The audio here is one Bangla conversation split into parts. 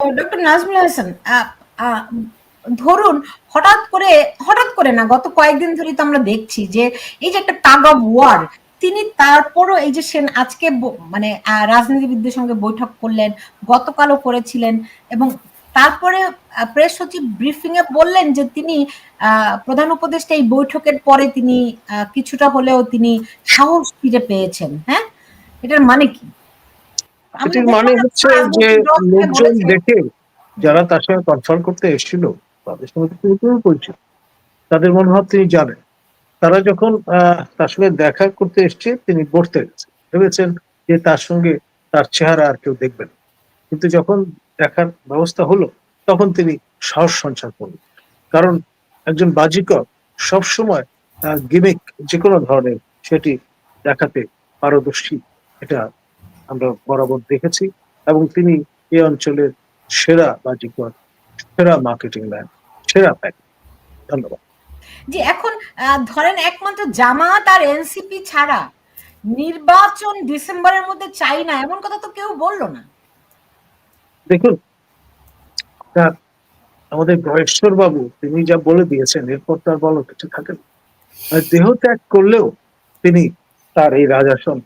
ডক্টর নাজমুল হাসান ধরুন হঠাৎ করে হঠাৎ করে না, গত কয়েকদিন ধরে তো আমরা দেখছি যে এই যে একটা টাগ অফ ওয়ার তিনি তারপরও এই যে সেন আজকে মানে রাজনীতিবিদদের সঙ্গে বৈঠক করলেন, গতকালও করেছিলেন এবং তারপরে প্রেস সচিব ব্রিফিং এ বললেন যে তিনি প্রধান উপদেষ্টা এই বৈঠকের পরে তিনি কিছুটা হলেও তিনি সাহস ফিরে পেয়েছেন হ্যাঁ? এটার মানে কি? এটির মানে হচ্ছে যে লোকজন দেখে যারা তার সঙ্গে কনফার্ম করতে এসেছিল তাদের সঙ্গে তিনি পরিচিত। তাদের মনোভাব তিনি জানেন। তারা যখন তার সঙ্গে দেখা করতে এসছে তিনি বসতে গেছেন। ভেবেছেন যে তার সঙ্গে তার চেহারা আর কেউ দেখবেন কিন্তু যখন দেখার ব্যবস্থা হলো তখন তিনি সাহস সঞ্চার করলেন। কারণ একজন বাজিকর সবসময় গিমিক যে কোনো ধরনের সেটি দেখাতে পারদর্শী। এটা আমরা বরাবর দেখেছি এবং তিনি এই অঞ্চলের সেরা বাজিকর সেরা মার্কেটিং ম্যান সেরা প্যাক ধন্যবাদ। জি এখন ধরেন একমাত্র জামাত আর এনসিপি ছাড়া নির্বাচন ডিসেম্বরের মধ্যে চাই না এমন কথা তো কেউ বলল না। দেখুন আমাদের গয়েশ্বর বাবু তিনি যা বলে দিয়েছেন এরপর তার বলো কিছু থাকে না। দেহ ত্যাগ করলেও তিনি তার এই রাজাসন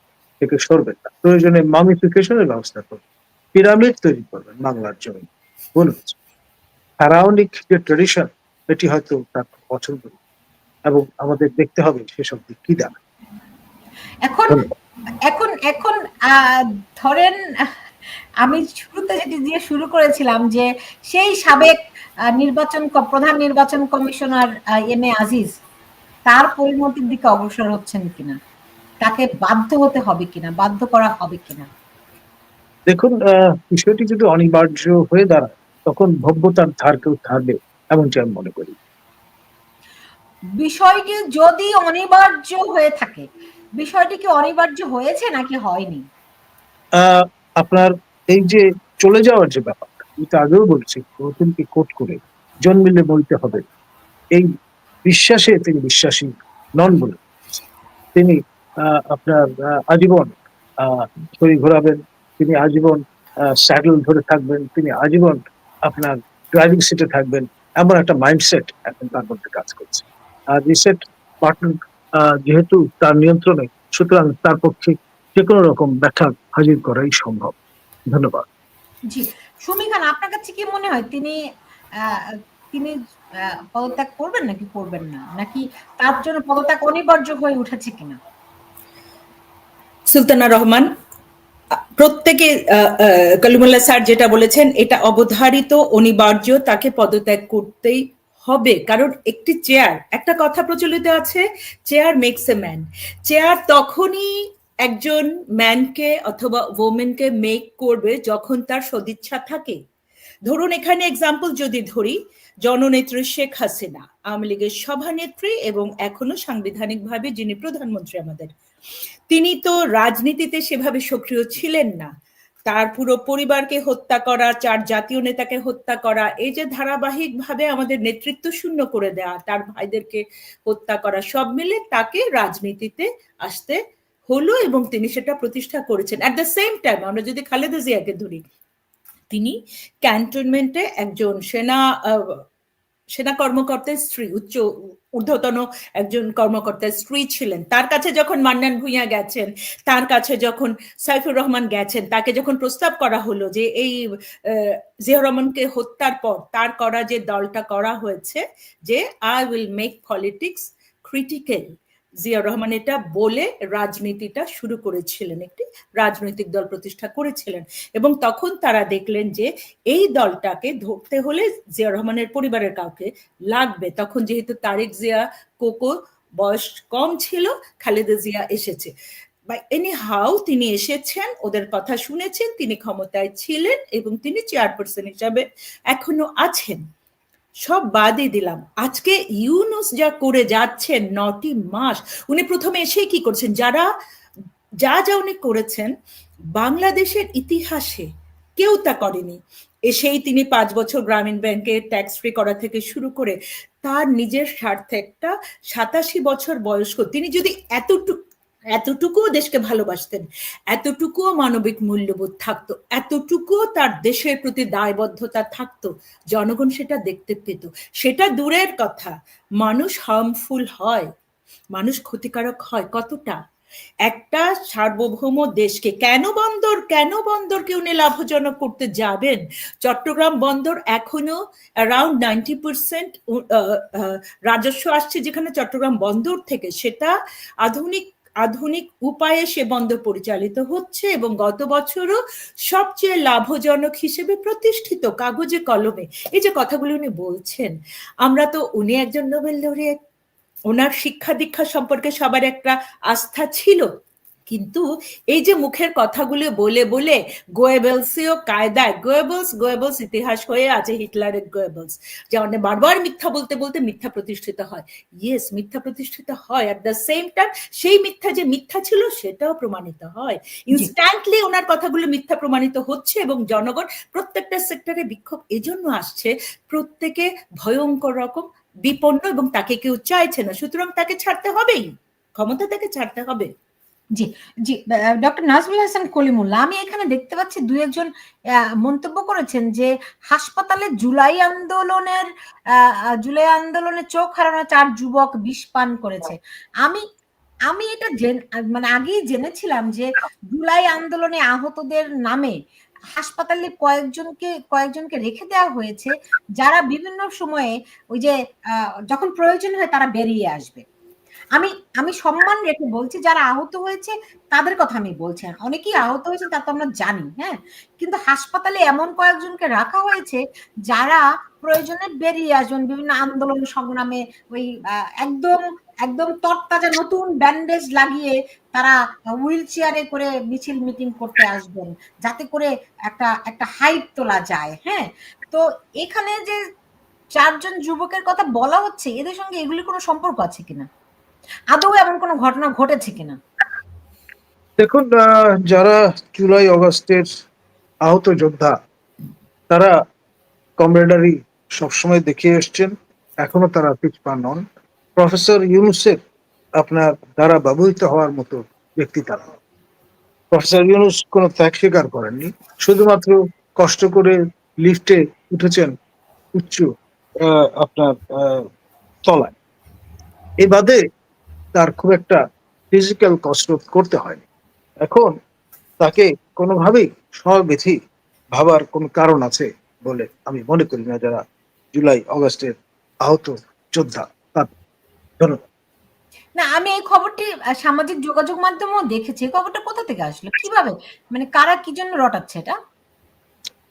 থেকে সরবেন না। প্রয়োজনে মামিফিকেশনের ব্যবস্থা করবেন পিরামিড তৈরি করবেন বাংলার জমি হচ্ছে ফ্যারাউনিক যে ট্রেডিশন এটি হয়তো তার পছন্দ। এবং আমাদের দেখতে হবে সেসব দিক কি দাঁড়ায়। এখন এখন এখন ধরেন আমি শুরুতে যেটি দিয়ে শুরু করেছিলাম যে সেই সাবেক নির্বাচন প্রধান নির্বাচন কমিশনার এম এ আজিজ তার পরিণতির দিকে অগ্রসর হচ্ছেন কিনা? তাকে বাধ্য হতে হবে কিনা বাধ্য করা হবে কিনা? দেখুন বিষয়টি যদি অনিবার্য হয়ে দাঁড়ায় তখন ভব্যতার ধার কেউ থাকবে এমনটি আমি মনে করি। বিষয়টি যদি অনিবার্য হয়ে থাকে বিষয়টি কি অনিবার্য হয়েছে নাকি হয়নি? আপনার এই যে চলে যাওয়ার যে ব্যাপারটা আমি তো আগেও বলছি নতুনকে কোট করে জন্মিলে বলতে হবে। এই বিশ্বাসে তিনি বিশ্বাসী নন বলে তিনি আপনার আজীবন ছড়ি ঘোরাবেন, তিনি আজীবন স্যাডেল ধরে থাকবেন, তিনি আজীবন আপনার ড্রাইভিং সিটে থাকবেন। এমন একটা মাইন্ডসেট এখন তার মধ্যে কাজ করছে। আর রিসেট বাটন যেহেতু তার নিয়ন্ত্রণে, সুতরাং তার পক্ষে যে কোনো রকম ব্যাখ্যা হাজির করাই সম্ভব। ধন্যবাদ। জি। সুমি খান, আপনার কাছে কি মনে হয়, তিনি তিনি পদত্যাগ করবেন নাকি করবেন না? নাকি তার জন্য পদত্যাগ অনিবার্য হয়ে উঠেছে কিনা? সুলতানা রহমান, প্রত্যেকে কালিমুল্লাহ স্যার যেটা বলেছেন, এটা অবধারিত, অনিবার্য, তাকে পদত্যাগ করতেই হবে। কারণ একটি চেয়ার একটা কথা প্রচলিত আছে chair makes a man chair তখনই একজন ম্যানকে অথবা ওমেনকে মেক করবে যখন তার সদিচ্ছা থাকে। ধরুন, এখানে এক্সাম্পল যদি ধরি, জননেত্রী শেখ হাসিনা, আওয়ামী লীগের সভানেত্রী এবং এখনও সাংবিধানিকভাবে যিনি প্রধানমন্ত্রী আমাদের তিনি তো রাজনীতিতে সেভাবে সক্রিয় ছিলেন না। তার পুরো পরিবারকে হত্যা করা, চার জাতীয় নেতাকে হত্যা করা, এই যে ধারাবাহিকভাবে আমাদের নেতৃত্ব শূন্য করে দেওয়া তার ভাইদেরকে হত্যা করা, সব মিলে তাকে রাজনীতিতে আসতে হলো এবং তিনি সেটা প্রতিষ্ঠা করেছেন। অ্যাট দ্য সেম টাইম আমরা যদি খালেদা জিয়াকে ধরি, তিনি ক্যান্টনমেন্টে একজন সেনা সেনা কর্মকর্তার স্ত্রী, উচ্চ ঊর্ধ্বতন একজন কর্মকর্তার স্ত্রী ছিলেন। তার কাছে যখন মান্নান ভূঁইয়া গেছেন, তার কাছে যখন সাইফুর রহমান গেছেন, তাকে যখন প্রস্তাব করা হলো যে এই জিয়া রহমানকে হত্যার পর তার করা যে দলটা করা হয়েছে যে I will make politics critical Zia Rahman এটা বলে রাজনীতিটা শুরু করেছিলেন, একটি রাজনৈতিক দল প্রতিষ্ঠা করেছিলেন। এবং তখন তারা দেখলেন যে এই দলটাকে ধরতে হলে জিয়া রহমানের পরিবারের কাউকে লাগবে। তখন যেহেতু তারেক জিয়া কোকো বয়স কম ছিল, খালেদা জিয়া এসেছে। বা এনি হাউ তিনি এসেছেন, ওদের কথা শুনেছেন, তিনি ক্ষমতায় ছিলেন এবং তিনি চেয়ারপারসন হিসাবে এখনও আছেন। সব বাদই দিলাম। আজকে ইউনুস যা করে যাচ্ছেন নটি মাস, উনি প্রথমে এসেই কি করছেন? যারা, যা যা উনি করেছেন, বাংলাদেশের ইতিহাসে কেউ তা করেনি। এসেই তিনি পাঁচ বছর গ্রামীণ ব্যাংকে ট্যাক্স ফ্রি করা থেকে শুরু করে তার নিজের স্বার্থে একটা সাতাশি বছর বয়স্ক, তিনি যদি এতটুকু এতটুকুও দেশকে ভালোবাসতেন, এতটুকুও মানবিক মূল্যবোধ থাকতো, এতটুকুও তার দেশের প্রতি দায়বদ্ধতা থাকতো, জনগণ সেটা দেখতে পেত। সেটা দূরের কথা, মানুষ হার্মফুল হয়, মানুষ ক্ষতিকারক হয় কতটা? একটা সার্বভৌম দেশকে কেন বন্দর, কেন বন্দরকে উনি লাভজনক করতে যাবেন? চট্টগ্রাম বন্দর এখনও অ্যারাউন্ড নাইনটি পার্সেন্ট রাজস্ব আসছে যেখানে চট্টগ্রাম বন্দর থেকে, সেটা আধুনিক আধুনিক উপায়ে সে বন্দর পরিচালিত হচ্ছে এবং গত বছরও সবচেয়ে লাভজনক হিসেবে প্রতিষ্ঠিত কাগজে কলমে। এই যে কথাগুলো উনি বলছেন, আমরা তো উনি একজন নোবেল লরিয়েট ওনার শিক্ষা দীক্ষা সম্পর্কে সবার একটা আস্থা ছিল। কিন্তু এই যে মুখের কথাগুলো বলে বলে গোয়েবেলসেও কায়দায় গোয়েবলস গোয়েবলস ইতিহাস হয়ে আছে হিটলারের গোয়েবলস যে মানে বারবার মিথ্যা বলতে বলতে মিথ্যা প্রতিষ্ঠিত হয়। ইয়েস মিথ্যা প্রতিষ্ঠিত হয়। অ্যাট দ্য সেম টাইম সেই মিথ্যা যে মিথ্যা ছিল সেটাও প্রমাণিত হয়। ইনস্ট্যান্টলি ওনার কথাগুলো মিথ্যা প্রমাণিত হচ্ছে এবং জনগণ প্রত্যেকটা সেক্টরে বিক্ষোভ এজন্য আসছে। প্রত্যেকে ভয়ঙ্কর রকম বিপন্ন এবং তাকে কেউ চাইছে না। সুতরাং তাকে ছাড়তে হবেই। ক্ষমতা তাকে ছাড়তে হবে। জি জি ডক্টর নাজমুল হাসান কলিমুল্লাহ, আমি এখানে দেখতে পাচ্ছি দুই একজন মন্তব্য করেছেন যে হাসপাতালে জুলাই আন্দোলনের জুলাই আন্দোলনে চোখ হারানো চার যুবক বিষ পান করেছে। আমি আমি এটা মানে আগেই জেনেছিলাম যে জুলাই আন্দোলনে আহতদের নামে হাসপাতালে কয়েকজনকে কয়েকজনকে রেখে দেওয়া হয়েছে, যারা বিভিন্ন সময়ে ওই যে যখন প্রয়োজন হয় তারা বেরিয়ে আসবে। আমি আমি সম্মান রেখে বলছি, যারা আহত হয়েছে তাদের কথা আমি বলছি অনেকেই আহত হয়েছে তা তো আমরা জানি হ্যাঁ? কিন্তু হাসপাতালে এমন কয়েকজনকে রাখা হয়েছে যারা প্রয়োজনে বেরিয়ে আসবেন, বিভিন্ন আন্দোলন সংগ্রামে ওই একদম একদম তরতাজা নতুন ব্যান্ডেজ লাগিয়ে তারা হুইল চেয়ারে করে মিছিল মিটিং করতে আসবেন, যাতে করে একটা একটা হাইট তোলা যায় হ্যাঁ? তো এখানে যে চারজন যুবকের কথা বলা হচ্ছে, এদের সঙ্গে এগুলির কোনো সম্পর্ক আছে কিনা? আদৌ এমন কোনো ঘটনা ঘটেছে কিনা? দেখুন যারা জুলাই অগস্টের আহত যোদ্ধা, তারা কমরেডারি সবসময় দেখিয়ে এসছেন, এখনও তারা পিছপা নন। প্রফেসর ইউনুসের আপনার দ্বারা ব্যবহৃত হওয়ার মতো ব্যক্তি তারা। প্রফেসর ইউনুস কোনো ত্যাগ স্বীকার করেননি, শুধুমাত্র কষ্ট করে লিফটে উঠেছেন উচ্চ আপনার তলায়। এ বাদে তার খুব একটা ফিজিক্যাল কসরত করতে হয়নি। এখন তাকে কোনোভাবেই সহবেথী ভাবার কোন কারণ আছে বলে আমি মনে করি না যারা জুলাই অগস্টের আহত যোদ্ধা তার ধন্যবাদ না আমি এই খবরটি সামাজিক যোগাযোগ মাধ্যমেও দেখেছি। খবরটা কোথা থেকে আসলো? কীভাবে? মানে কারা কি জন্য রটাচ্ছে এটা?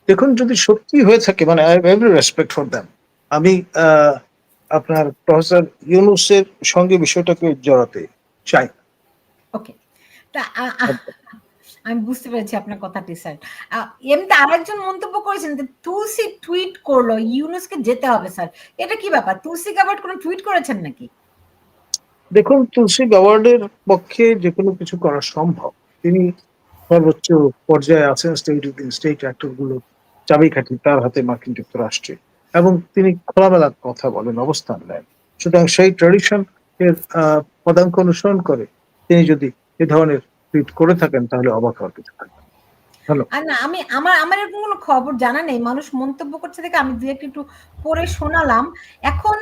দেখুন যদি সত্যি হয়ে থাকে মানে I every respect for them আমি আহ, আপনার প্রফেসর ইউনুসের সঙ্গে বিষয়টাকে জড়াতে চাই। ওকে আমি বুঝতে পেরেছি আপনার কথাটি স্যার। এমনিতে আরেকজন মন্তব্য করেছেন যে তুলসী টুইট করল ইউনুসকে যেতে হবে স্যার। এটা কি ব্যাপার? তুলসী গাবার্ড কোনো টুইট করেছেন নাকি? দেখুন তুলসী গাওয়ার্ডের পক্ষে যে কোনো কিছু করা সম্ভব। তিনি সর্বোচ্চ পর্যায়ে আছেন স্টেট স্টেট অ্যাক্টরগুলো চাবিকাঠি তার হাতে মার্কিন যুক্তরাষ্ট্রে। এবং তিনি খোলামেলা কথা বলেন অবস্থান নেন। সুতরাং সেই ট্রেডিশন এর পদাঙ্ক অনুসরণ করে তিনি যদি এ ধরনের টুইট করে থাকেন তাহলে অবাক হওয়ার কিছু থাকবে না। আমি আমার আমার এরকম কোনো খবর জানা নেই। মানুষ মন্তব্য করছে দেখে আমি দু একটা একটু পড়ে শোনালাম। এখন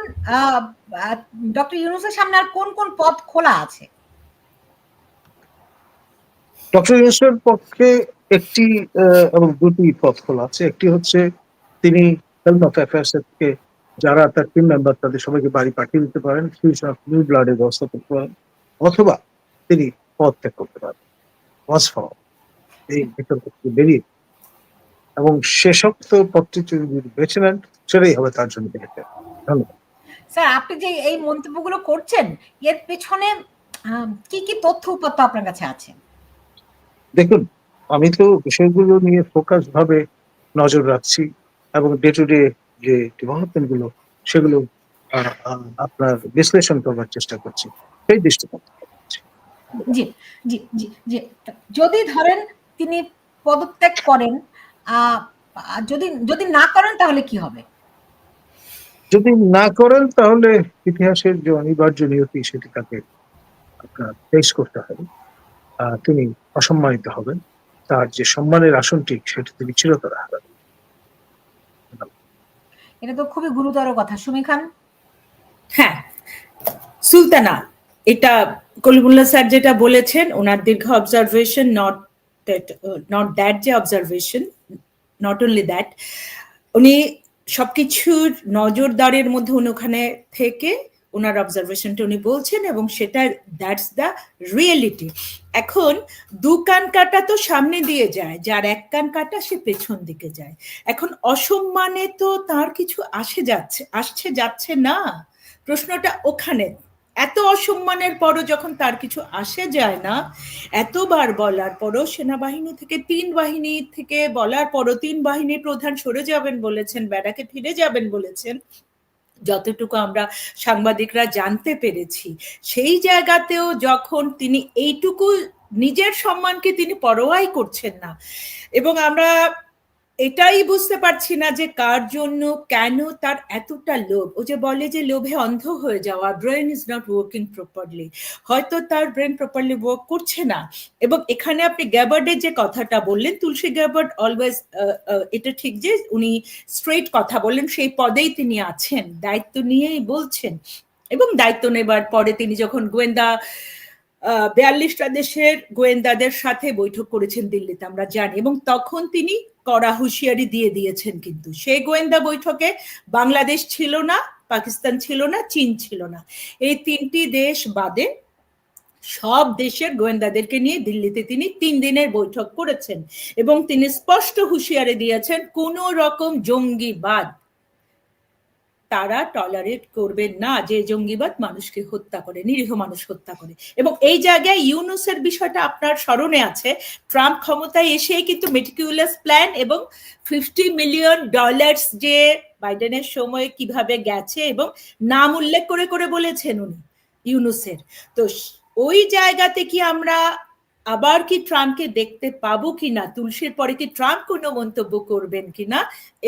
ডক্টর ইউনুসের সামনে আর কোন কোন পদ খোলা আছে? ডক্টর ইউনুসের পক্ষে একটি আহ, এবং দুটি পথ খোলা আছে। একটি হচ্ছে তিনি হেলথ অফ অ্যাফেয়ার্স থেকে যারা তার টিম মেম্বার তাদের সবাইকে বাড়ি পাঠিয়ে দিতে পারেন। ফিউশন অফ নিউ ব্লাডের ব্যবস্থা করতে পারেন অথবা তিনি পদ ত্যাগ করতে পারেন। ওয়াজ ফর এই বিতর্ক থেকে বেরিয়ে এবং শেষোক্ত পদটি যদি বেছে নেন সেটাই হবে তার জন্য ধন্যবাদ। স্যার আপনি যে এই মন্তব্যগুলো করছেন এর পেছনে কি কি তথ্য উপাত্ত আপনার কাছে আছে? দেখুন আমি তো বিষয়গুলো নিয়ে ফোকাস ভাবে নজর রাখছি। এবং ডে টু ডে যে ডেভেলপমেন্টগুলো সেগুলো আপনার বিশ্লেষণ করবার চেষ্টা করছি। সেই দৃষ্টিকোণ থেকে। জি জি জি জি। যদি ধরেন তিনি পদত্যাগ করেন যদি যদি না করেন তাহলে কি হবে? যদি না করেন তাহলে ইতিহাসের যে অনিবার্য নিয়তি সেটি তাকে আপনার ফেস করতে হবে। তিনি অসম্মানিত হবেন। তার যে সম্মানের আসনটি সেটি তিনি চিরতরে হারাবেন। এটা তো খুবই গুরুতর কথা। সুমি খান? হ্যাঁ। সুলতানা, এটা কলিমুল্লাহ স্যার যেটা বলেছেন, ওনার দীর্ঘ অবজারভেশন নট নট দ্যাট যে অবজারভেশন নট অনলি দ্যাট উনি সবকিছুর নজরদারের মধ্যে উনি ওখানে থেকে ওনার অবজারভেশনটা উনি বলছেন এবং সেটা দ্যাটস দ্য রিয়েলিটি এখন, দু কান কাটা তো সামনে দিয়ে যায়, যার এক কান কাটা সে পেছন দিকে যায়। এখন অসম্মানে তো তার কিছু আসে যাচ্ছে, আসছে যাচ্ছে না। প্রশ্নটা ওখানে, এত অসম্মানের পরও যখন তার কিছু আসে যায় না, এতবার বলার পরও সেনাবাহিনী থেকে, তিন বাহিনী থেকে বলার পরও তিন বাহিনীর প্রধান সরে যাবেন বলেছেন, ব্যারাকে ফিরে যাবেন বলেছেন যতটুকু আমরা সাংবাদিকরা জানতে পেরেছি, সেই জায়গাতেও যখন তিনি এইটুকু নিজের সম্মানকে তিনি পরোয়াই করছেন না, এবং আমরা এটাই বুঝতে পারছি না যে কার জন্য কেন তার এতটা লোভ। ও যে বলে যে লোভে অন্ধ হয়ে যাওয়া brain is not working properly হয়তো তার ব্রেন প্রপারলি ওয়ার্ক করছে না। এবং এখানে আপনি গ্যাবার্ডের যে কথাটা বললেন, তুলসী গ্যাবার্ড অলওয়েজ এটা ঠিক যে উনি স্ট্রেট কথা বললেন, সেই পদেই তিনি আছেন, দায়িত্ব নিয়েই বলছেন। এবং দায়িত্ব নেবার পরে তিনি যখন গোয়েন্দা বিয়াল্লিশটা দেশের গোয়েন্দাদের সাথে বৈঠক করেছেন দিল্লিতে, আমরা জানি। এবং তখন তিনি কড়া হুঁশিয়ারি দিয়ে দিয়েছেন কিন্তু। সেই গোয়েন্দা বৈঠকে বাংলাদেশ ছিল না, পাকিস্তান ছিল না, চীন ছিল না। এই তিনটি দেশ বাদে সব দেশের গোয়েন্দাদেরকে নিয়ে দিল্লিতে তিনি তিন দিনের বৈঠক করেছেন এবং তিনি স্পষ্ট হুঁশিয়ারি দিয়েছেন, কোন রকম জঙ্গিবাদ তারা টলারেট করবেন না যে জঙ্গিবাদ মানুষকে হত্যা করে, নিরীহ মানুষ হত্যা করে। এবং এই জায়গায় ইউনুসের বিষয়টা আপনার স্মরণে আছে। ট্রাম্প ক্ষমতায় এসেই কিন্তু মেটিকিউলাস প্ল্যান এবং ফিফটি মিলিয়ন ডলার্স যে বাইডেনের সময় কীভাবে গেছে এবং নাম উল্লেখ করে করে বলেছেন উনি ইউনুসের। তো ওই জায়গাতে কি আমরা আবার কি ট্রাম্পকে দেখতে পাবো কিনা, তুলসীর পরে কি ট্রাম্প কোনো মন্তব্য করবেন কিনা,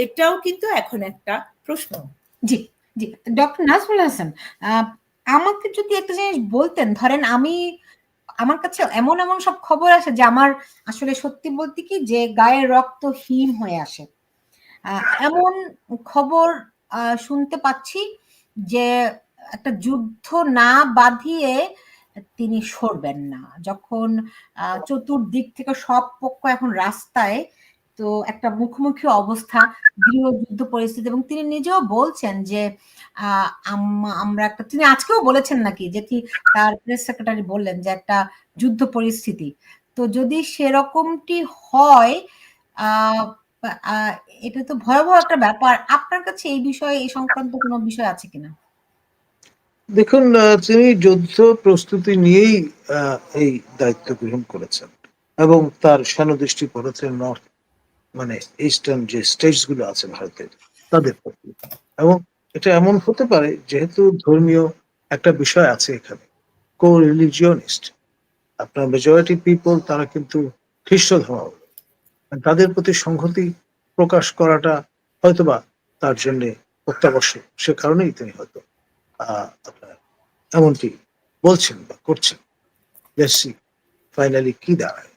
এটাও কিন্তু এখন একটা প্রশ্ন। জি জি। ডক্টর নাজমুল হাসান আমাকে যদি একটা জিনিস বলতেন, ধরেন আমি, আমার কাছে এমন এমন সব খবর আসে যে আমার আসলে সত্যি বলতে কি যে গায়ের রক্ত হিম হয়ে আসে। এমন খবর শুনতে পাচ্ছি যে একটা যুদ্ধ না বাঁধিয়ে তিনি সরবেন না। যখন চতুর্দিক থেকে সব পক্ষ এখন রাস্তায় তো একটা মুখোমুখি অবস্থা গৃহযুদ্ধ পরিস্থিতি এবং তিনি নিজেও বলছেন যে আমরা একটা, তিনি আজকেও বলেছেন নাকি যেটি তার প্রেস সেক্রেটারি বললেন যে একটা যুদ্ধ পরিস্থিতি। তো যদি সেরকমটি হয় এটা তো ভয়াবহ একটা ব্যাপার। আপনার কাছে এই বিষয়ে, এই সংক্রান্ত কোনো বিষয় আছে কিনা? দেখুন তিনি যুদ্ধ প্রস্তুতি নিয়েই এই দায়িত্ব গ্রহণ করেছেন এবং তার দৃষ্টি পড়েছেন নর্থ মানে ইস্টার্ন যে স্টেটসগুলো আছে ভারতের, তাদের প্রতি। এবং এটা এমন হতে পারে যেহেতু ধর্মীয় একটা বিষয় আছে এখানে কো রিলিজিয়নিস্ট আপনার মেজরিটি পিপল তারা কিন্তু খ্রিস্ট ধর্ম তাদের প্রতি সংহতি প্রকাশ করাটা হয়তোবা তার জন্য অত্যাবশ্যক, সে কারণেই তিনি হয়তো আপনার এমনটি বলছেন বা করছেন। ফাইনালি কি দাঁড়ায়।